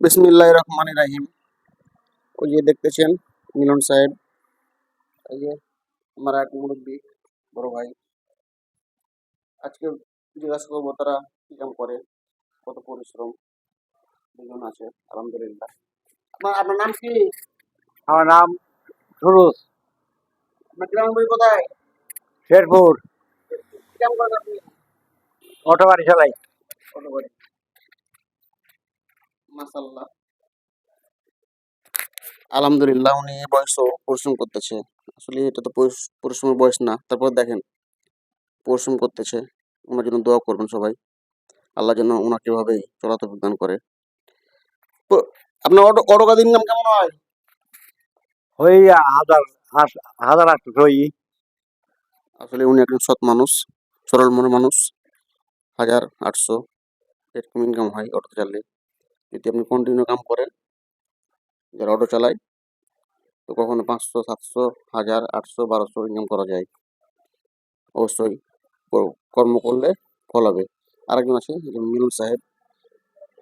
বিসমিল্লাহ রহমান রাহিম। ওই যে দেখতেছেন মিলন সাহেব। এই যে আমার এক মুরব্বী বড় ভাই। আজকে জিজ্ঞাসা করব তারা কি করে? কত পরিশ্রম? দুজন আছে আলহামদুলিল্লাহ। আপনার আপনার নাম কি? আমার নাম সুরুজ আপনার গ্রাম বাড়ি কোথায়? শেরপুর। করেন আপনি? অটো চালাই। বাড়ি মাসাল্লাহ আলহামদুলিল্লাহ উনি বয়সও পরিশ্রম করতেছে। আসলে এটা তো পরিশ্রমের বয়স না। তারপর দেখেন পরিশ্রম করতেছে। ওনার জন্য দোয়া করবেন সবাই। আল্লাহ যেন ওনাকে এভাবে চলাতে দান করে। তো আপনার অটো অটো কাজ ইনকাম কেমন হয়? ওই হাজার হাজার আটশো ওই আসলে উনি একজন সৎ মানুষ সরল মনের মানুষ। হাজার আটশো এরকম ইনকাম হয় অটো চালালে যদি আপনি কন্টিনিউ কাম করেন যারা অটো চালায় তো কখনো পাঁচশো সাতশো হাজার আটশো বারোশো ইনকাম করা যায়। অবশ্যই কর্ম করলে ফল হবে। আরেকজন আছে মিলন সাহেব।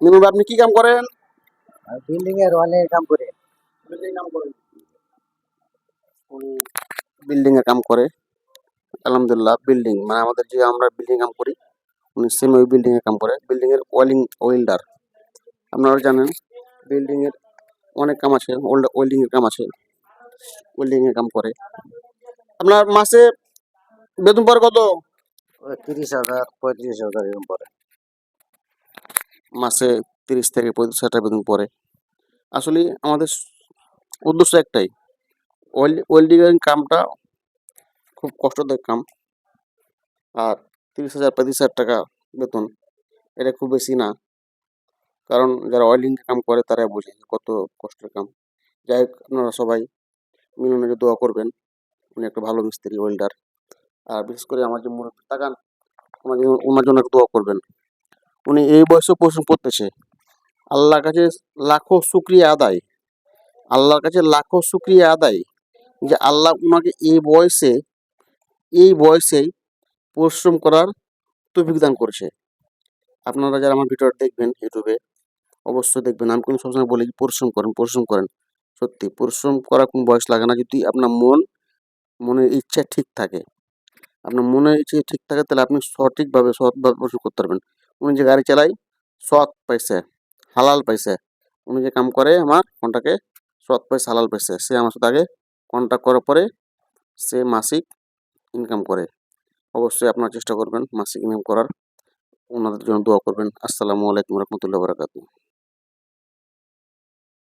ভাই, আপনি কি কাম করেন? বিল্ডিং এর অনেক কাম করে। বিল্ডিং কাম করেন। বিল্ডিং এর কাম করে। আলহামদুলিল্লাহ বিল্ডিং মানে আমাদের যে আমরা বিল্ডিং কাম করি উনি সেম ওই বিল্ডিং এর কাম করে। বিল্ডিং এর ওয়েলিং ওয়েল্ডার আপনারা জানেন বিল্ডিং এর অনেক কাম আছে ওয়েল্ডিং এর কাম আছে ওয়েল্ডিং এর কাম করে। আপনার মাসে বেতন পরে কত? তিরিশ হাজার পঁয়ত্রিশ হাজার এরকম পরে। মাসে তিরিশ থেকে পঁয়ত্রিশ হাজার বেতন পড়ে আসলে আমাদের উদ্দেশ্য একটাই ওয়েল্ডিং এর কামটা খুব কষ্টদায়ক কাম। আর তিরিশ হাজার পঁয়ত্রিশ হাজার টাকা বেতন এটা খুব বেশি না। কারণ যারা ওয়েল্ডিং কাম করে তারা বোঝে কত কষ্টের কাম। যাই হোক, আপনারা সবাই মিলনের দোয়া করবেন। উনি একটা ভালো মিস্ত্রি ওয়েল্ডার আর বিশেষ করে আমার যে মুরব্বী তাকান জন্য ওনার জন্য দোয়া করবেন। উনি এই বয়সে পরিশ্রম করতেছে। আল্লাহর কাছে লাখো শুক্রিয়া আদায়। আল্লাহর কাছে লাখো শুক্রিয়া আদায় যে আল্লাহ ওনাকে এই বয়সে, এই বয়সেই পরিশ্রম করার তৌফিক দান করেছে। আপনারা যারা আমার ভিডিওটা দেখবেন ইউটিউবে অবশ্যই দেখবেন। আমি কিন্তু সবসময় বলি পরিশ্রম করেন পরিশ্রম করেন। সত্যি, পরিশ্রম করার কোনো বয়স লাগে না। যদি আপনার মন, মনের ইচ্ছা ঠিক থাকে, আপনার মনের ইচ্ছে ঠিক থাকে, তাহলে আপনি সঠিকভাবে সৎভাবে পরিশ্রম করতে পারবেন। উনি যে গাড়ি চালায় সৎ পাইছে হালাল পাইছে উনি যে কাম করে, আমার কোনটাকে সৎ পাইছে হালাল পাইছে সে আমার সাথে আগে কন্ট্যাক্ট করার পরে সে মাসিক ইনকাম করে। অবশ্যই আপনারা চেষ্টা করবেন মাসিক ইনকাম করার। ওনাদের জন্য দোয়া করবেন। আসসালামু আলাইকুম রহমতুল্লাহ বারাকাতুহ।